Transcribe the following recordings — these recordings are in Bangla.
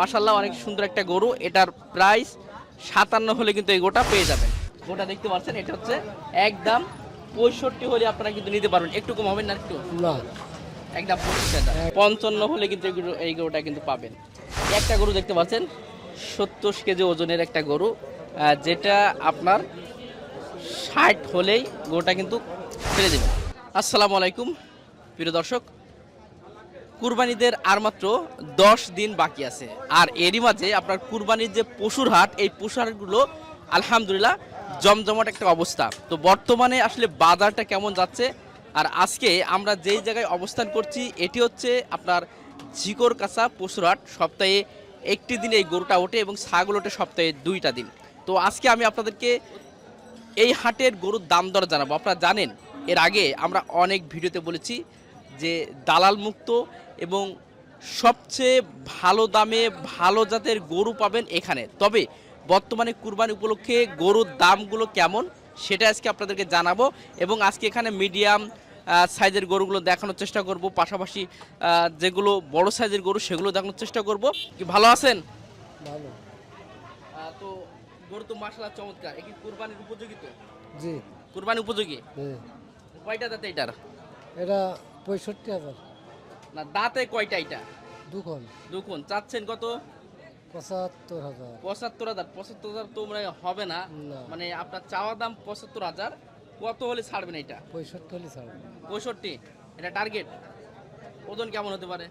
মাসাল্লাহ অনেক সুন্দর একটা গরু। এটার প্রাইস সাতান্ন হলে কিন্তু এই গোটা পেয়ে যাবেন। গোটা দেখতে পাচ্ছেন এটা হচ্ছে একদম পঁয়ষট্টি হলে আপনারা কিন্তু নিতে পারবেন। একটু কম হবে না একটু? না। একদম পঁচিশ হাজার। পঞ্চান্ন হলে কিন্তু এই গরুটা কিন্তু পাবেন। একটা গরু দেখতে পাচ্ছেন সত্তর কেজি ওজনের একটা গরু যেটা আপনার ষাট হলেই গরুটা কিন্তু ছেড়ে দেবে আসসালামু আলাইকুম প্রিয় দর্শক। কুরবানিদের আর মাত্র দশ দিন বাকি আছে। আর এরই মাঝে আপনার কুরবানির যে পশুর হাট, এই পশুর হাটগুলো আলহামদুলিল্লাহ জমজমাট একটা অবস্থা। তো বর্তমানে আসলে বাজারটা কেমন যাচ্ছে? আর আজকে আমরা যেই জায়গায় অবস্থান করছি, এটি হচ্ছে আপনার ঝিকর কাছা পশুর হাট। সপ্তাহে একটি দিন এই গরুটা ওঠে এবং ছাগল ওঠে সপ্তাহে দুইটা দিন। তো আজকে আমি আপনাদেরকে এই হাটের গরুর দাম দর জানাব। আপনারা জানেন, এর আগে আমরা অনেক ভিডিওতে বলেছি যে দালাল মুক্ত এবং সবচেয়ে ভালো দামে ভালো জাতের গরু পাবেন এখানে। তবে বর্তমানে কুরবানি উপলক্ষে গরুর দামগুলো কেমন সেটা আজকে আপনাদেরকে জানাব এবং আজকে এখানে মিডিয়াম সাইজের গরুগুলো দেখানোর চেষ্টা করব। পাশাপাশি যেগুলো বড় সাইজের গরু সেগুলো দেখানোর চেষ্টা করব। কি ভালো আছেন? ভালো। তো গরু তো মাসালা চমৎকার। কি কুরবানির উপযোগী তো? জি। কুরবানি উপযোগী? হ্যাঁ। কয়টা দাঁতে এটার? এটা পঁয়ষট্টি হাজার। না দাঁতে কয়টা এটা? দুখন। দুখন। চাচ্ছেন কত? পঁচাত্তর হাজার। পঁচাত্তর হাজার। পঁচাত্তর হাজার তো মানে হবে না। মানে আপনার চাওয়া দাম পঁচাত্তর হাজার। কত হলে ছাড়বেন এটা? পঁয়ষট্টি হলে ছাড়বে পঁয়ষট্টি। এটা টার্গেট? ওজন কেমন হতে পারে?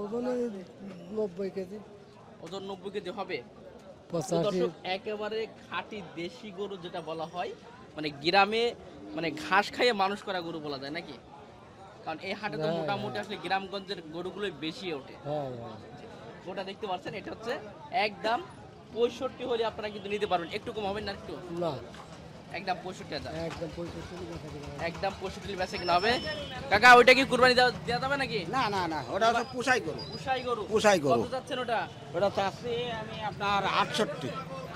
ওজনে নব্বই কেজি। ওজন নব্বই কেজি হবে। দর্শক একেবারে খাঁটি দেশি গরু যেটা বলা হয় মানে গ্রামে মানে ঘাস খাইয়ে মানুষ করা গরু বলা যায় নাকি? কারণ এই হাটে তো হ্যাঁ, মোটামুটি আসলে গ্রামগঞ্জের গরুগুলোই বেশি ওঠে। হ্যাঁ হ্যাঁ গোটা দেখতে পাচ্ছেন এটা হচ্ছে একদম পঁয়ষট্টি হলে আপনারা কিন্তু নিতে পারবেন। একটু কম হবে না একটু? না। একদম পঁয়ষট্টি হাজার। একদম পঁয়ষট্টি। একদম পঁয়ষট্টি কিনা হবে। কাকা ওইটা কি কুরবানি দেওয়া দেওয়া যাবে নাকি? না না না ওটা হচ্ছে পুষাই গরু। উষাই গরু। উষাই গরু। কত যাচ্ছেন ওটা? ওটা চাচ্ছি আমি আপনার আটষট্টি।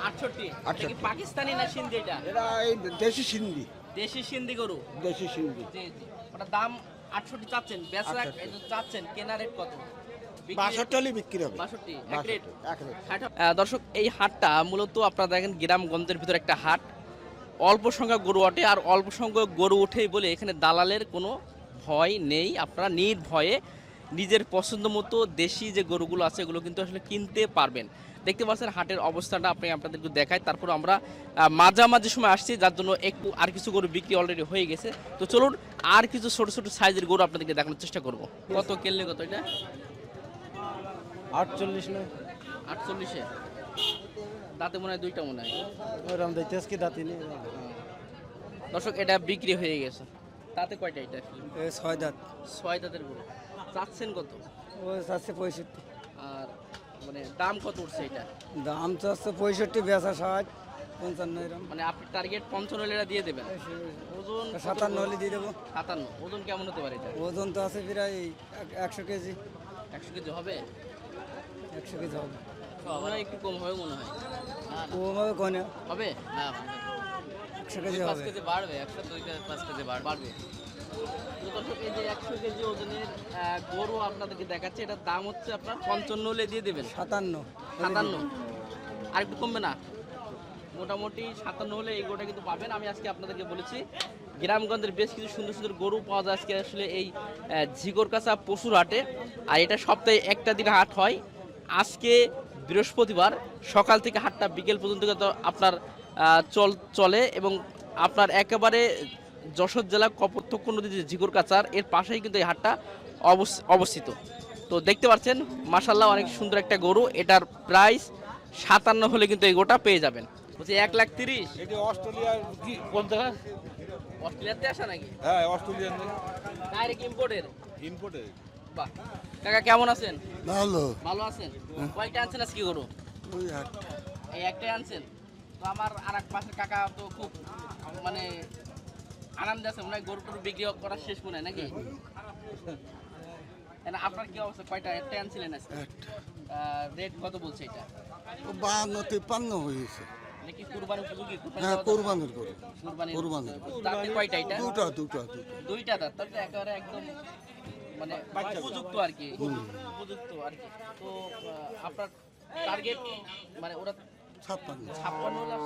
আটষট্টি? এটা কি 68 পাকিস্তানি না সিন্ধি এটা? এটা এই দেশি সিন্ধি। দেশি সিন্ধি গরু? দেশি সিন্ধি। জি জি। ওটা দাম আটষট্টি চাচ্ছেন বেচা 68 চাচ্ছেন কেনা রেট কত? দর্শক এই হাটটা মূলত আপনারা দেখেন গ্রামগঞ্জের ভিতরে একটা হাট। অল্প সংখ্যক গরু ওঠে আর অল্প সংখ্যক গরু ওঠেই বলে এখানে দালালের কোনো ভয় নেই। আপনারা নির্ভয়ে নিজের পছন্দ মতো দেশি যে গরুগুলো আছে এগুলো কিন্তু আসলে কিনতে পারবেন। দেখতে পাচ্ছেন হাটের অবস্থাটা আপনি আপনাদেরকে দেখাই। তারপর আমরা মাঝামাঝি সময় আসছি যার জন্য একটু আর কিছু গরু বিক্রি অলরেডি হয়ে গেছে। তো চলুন আর কিছু ছোট ছোট সাইজের গরু আপনাদেরকে দেখানোর চেষ্টা করব। কত কেললে কত এটা? আটচল্লিশ নয়। আটচল্লিশে? দাঁতে মনে হয় দুইটা মনে হয়। দাঁতি নেই। দর্শক এটা বিক্রি হয়ে গেছে। তাতে কয়টা এটা? ছয় দাঁত। ছয় দাঁতের গরু। চাচ্ছেন কত? ও চাচ্ছে পঁয়ষট্টি। মানে দাম কত উঠছে এটা? দাম চাচ্ছে পঁয়ষট্টি বেচা ষাট পঞ্চান্ন এরকম মানে আপনি টার্গেট পঞ্চান্ন হলে এটা দিয়ে দেবেন? ওজন সাতান্ন হলে দিয়ে দেবো। সাতান্ন। ওজন কেমন হতে পারে এটা? ওজন তো আছে প্রায় এক- একশো কেজি। একশো কেজি হবে? একশো কেজি হবে। হয় একটু কম হবে মনে হয়। না, কনে। হবে? না একশো কেজি পাঁচ কেজি বাড়বে একশো দুই কেজি পাঁচ কেজি বাড়বে। তো দর্শক এই যে একশো কেজি ওজনের গরু আপনাদেরকে দেখাচ্ছে এটার দাম হচ্ছে আপনার পঞ্চান্ন হলে দিয়ে দেবেন। সাতান্ন। সাতান্ন। আর একটু কমবে না? মোটামুটি সাতান্ন হলে এই গরুটা কিন্তু পাবেন। আমি আজকে আপনাদেরকে বলেছি গ্রামগঞ্জের বেশ কিছু সুন্দর সুন্দর গরু পাওয়া যায় আজকে আসলে এই ঝিগর কাছা পশুর হাটে। আর এটা সপ্তাহে একটা দিন হাট হয়। আজকে বৃহস্পতিবার সকাল থেকে হাটটা বিকেল পর্যন্ত আপনার চল চলে এবং আপনার একেবারে যশোর জেলা কপোর্থক্ষ নদী যে ঝিগর কাছার এর পাশেই কিন্তু এই হাটটা অবস- অবস্থিত। তো দেখতে পাচ্ছেন মাসাল্লাহ অনেক সুন্দর একটা গরু এটার প্রাইস সাতান্ন হলে কিন্তু এই গোটা পেয়ে যাবেন। বলছি এক লাখ তিরিশ? এটি অস্ট্রেলিয়ার কি? কোন অস্ট্রেলিয়াতে আসা নাকি? হ্যাঁ অস্ট্রেলিয়ান ডাইরেক্ট ইম্পোর্টের ইনপোর্টে বাহ। কাকা কেমন আছেন? ভালো। ভালো আছেন? কয়টা আনছেন আজকে গরু? এই একটাই আনছেন? তো আমার আর এক পাশের কাকা তো খুব মানে আনন্দ আছে মনে হয় গরু টরু বিক্রি করার শেষ মনে হয় নাকি? না, আপনার কি অবস্থা? কয়টা একটাই আনছিলেন আজকে? রেট কত বলছে এটা? বাহান্ন তিপ্পান্ন হয়েছে। নাকি কুরবানি উপযোগী? হ্যাঁ দেওয়া যাবে? কুরবানি কুরবানির। দাঁতে কয়টা এটা? দুটা দুটা দুটা দুইটা দাঁত তাহলে একেবারে একদম মানে উপযুক্ত আর কি। উপযুক্ত আর কি। তো আপনার টার্গেট মানে ওরা ছাপ্পান্ন। ছাপ্পান্ন লাখ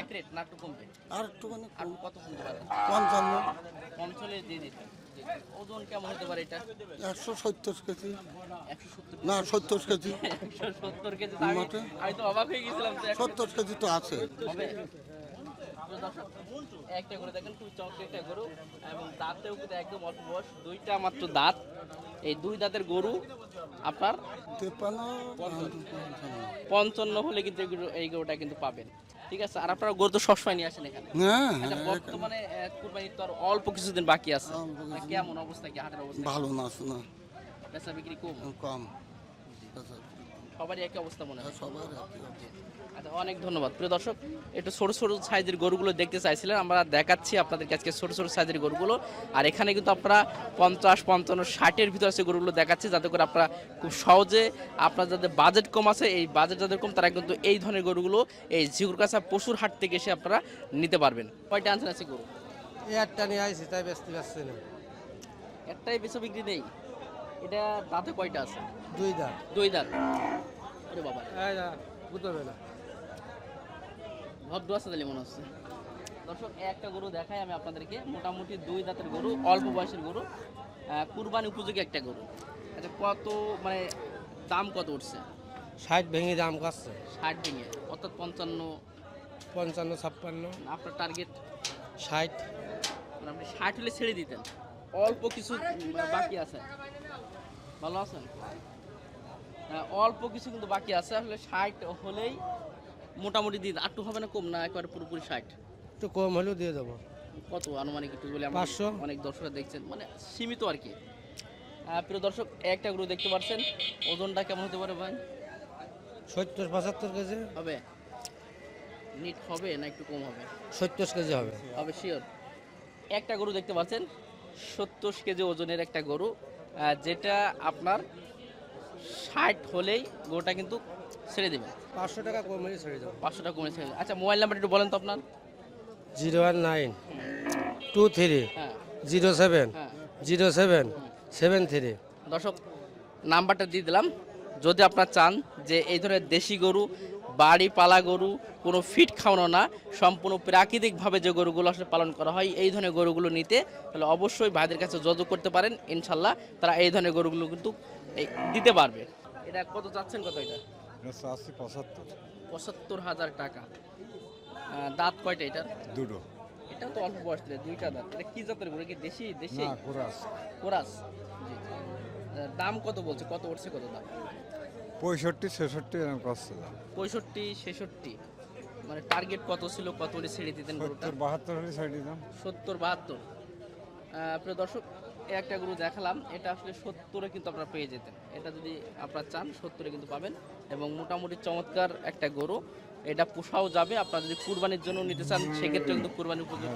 এক রেট না একটু কমবে? আর একটু মানে আর কত কমতে পারে? পঞ্চান্ন। পঞ্চলে দিয়ে দিতেন ওজন কেমন হতে পারে এটা? একশো সত্তর কেজি। না সত্তর কেজি। সত্তর কেজি আমি তো অবাক হয়ে গেছিলাম সত্তর কেজি তো আছে। দর্শক, একটা করে দেখেন খুব একটা গরু এবং দাঁতেও কিন্তু একদম অল্প বয়স। দুইটা মাত্র দাঁত। এই দুই দাঁতের গরু আপনার পঞ্চান্ন। হলে কিন্তু এই গরুটা কিন্তু পাবেন। ঠিক আছে আর আপনারা গরু তো সবসময় নিয়ে আসেন এখানে। হ্যাঁ আচ্ছা হ্যাঁ বর্তমানে কুরবানির তো আর অল্প কিছুদিন বাকি আছে। কেমন অবস্থা কি হাটের অবস্থা? ভালো না না। বেচা বিক্রি কম? কম। সবারই একই অবস্থা মনে হয়। সবার আচ্ছা অনেক ধন্যবাদ। প্রিয় দর্শক একটু ছোট ছোট সাইজের গরুগুলো দেখতে চাইছিলেন আমরা দেখাচ্ছি আপনাদেরকে আজকে ছোট ছোট সাইজের গরুগুলো। আর এখানে কিন্তু আপনারা পঞ্চাশ পঞ্চান্ন ষাটের ভিতরে সে গরুগুলো দেখাচ্ছি যাতে করে আপনারা খুব সহজে আপনার যাদের বাজেট কম আছে এই বাজেট যাদের কম তারা কিন্তু এই ধরনের গরুগুলো এই ঝিগুরকাছা পশুর হাট থেকে এসে আপনারা নিতে পারবেন। কয়টা আনছেন আছে গরু? একটা নিয়ে আইসি তাই ব্যস্ত ব্যস্ত একটাই বেচা বিক্রি নেই? এটা দাঁতে কয়টা আছে? দুই দাঁত। দুই দাঁত। আরে বাবা। বুঝতে না ভদ্র আছে তাহলে মনে হচ্ছে। দর্শক একটা গরু দেখাই আমি আপনাদেরকে। মোটামুটি দুই দাঁতের গরু অল্প বয়সের গরু। কুরবানি উপযোগী একটা গরু। আচ্ছা কত মানে দাম কত উঠছে? ষাট ভেঙে দাম করছে। ষাট ভেঙে। অর্থাৎ পঞ্চান্ন। পঞ্চান্ন ছাপ্পান্ন। আপনার টার্গেট ষাট। মানে আপনি ষাট হলে ছেড়ে দিতেন। অল্প কিছু বাকি আছে। ভালো আছেন? হ্যাঁ, অল্প কিছু কিন্তু বাকি আছে। আসলে ষাট হলেই মোটামুটি দিন। আটটু হবে না কম না একবারে পুরোপুরি ষাট। একটু কম হলেও দিয়ে দেবো। কত? আনুমানিক একটু বলে পাঁচশো। অনেক দর্শকরা দেখছেন। মানে সীমিত আর কি। আহ, প্রিয় দর্শক একটা গরু দেখতে পাচ্ছেন। ওজনটা কেমন হতে পারে ভাই? সত্তর পঁচাত্তর কেজি। হবে? নিট হবে না একটু কম হবে? সত্তর কেজি হবে। হবে শিওর একটা গরু দেখতে পাচ্ছেন। সত্তর কেজি ওজনের একটা গরু যেটা আপনার ষাট হলেই গরুটা কিন্তু ছেড়ে দেবে পাঁচশো টাকা কম ছেড়ে দেবো। পাঁচশো টাকা কমে ছেড়ে আচ্ছা মোবাইল নাম্বার একটু বলেন তো আপনার। Zero one nine two three হ্যাঁ। জিরো সেভেন হ্যাঁ। Zero seven seven three. দর্শক নাম্বারটা দিয়ে দিলাম। যদি আপনার চান যে এই ধরনের দেশি গরু বাড়ি পালা গরু কোনো ফিট খাওয়ানো না সম্পূর্ণ প্রাকৃতিকভাবে যে গরুগুলো আসলে পালন করা হয় এই ধরনের গরুগুলো নিতে তাহলে অবশ্যই ভাইদের কাছে যোগাযোগ করতে পারেন ইনশাল্লাহ তারা এই ধরনের গরুগুলো কিন্তু এই দিতে পারবে। এটা কত চাচ্ছেন কত এটা? পঁচাত্তর। পঁচাত্তর হাজার টাকা। দাঁত কয়টা এটার? দুটো। এটা তো অল্প বয়স দুইটা দাঁত। এটা কি জাতের গরু? কি দেশি? দেশি? কোরাস। কোরাস। দাম কত বলছে? কত উঠছে কত দাম? পঁয়ষট্টি ছেষট্টি এরকম করছে পঁয়ষট্টি ছেষট্টি। মানে টার্গেট কত ছিল কত হলে ছেড়ে দিতেন সত্তর বাহাত্তর হলে সাইড দিতাম। সত্তর বাহাত্তর। প্রিয় দর্শক একটা গরু দেখালাম এটা আসলে সত্তরে কিন্তু আপনারা পেয়ে যেতেন। এটা যদি আপনারা চান সত্তরে কিন্তু পাবেন। এবং মোটামুটি চমৎকার একটা গরু। এটা পোষাও যাবে আপনারা যদি কুরবানির জন্য নিতে চান সেক্ষেত্রে কিন্তু কুরবানির উপযোগী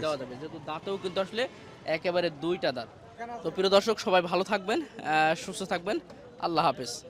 দেওয়া যাবে। যেহেতু দাঁতেও কিন্তু আসলে একেবারে দুইটা দাঁত। তো প্রিয় দর্শক সবাই ভালো থাকবেন আহ, সুস্থ থাকবেন। আল্লাহ হাফেজ।